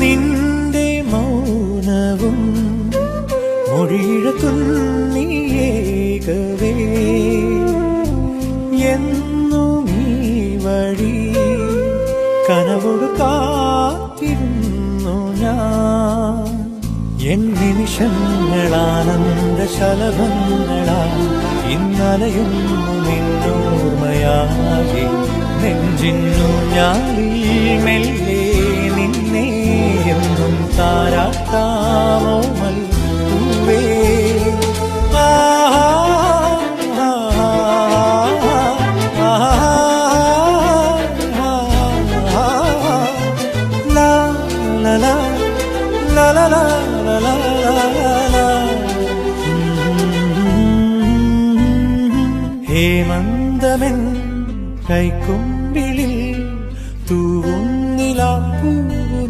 നിന്റെ മൗനവും മൊഴിഴ തുന്നിയേകവേ എന്നും ഈ വഴി കനവോട് കാത്തിരുന്നു ഞാൻ. എൻ നിമിഷങ്ങളാനന്ദ ശലഭങ്ങളാ ഇന്നലയുന്നു നിന്നോർമയാകെ നെഞ്ചിന്നു ഞാനീ മെല്ലെ താരാട്ടാമോ പൂവേ ഹേമന്തമെൻ കൈക്കുമ്പിളിൽ തൂവുന്നിലാപ്പൂ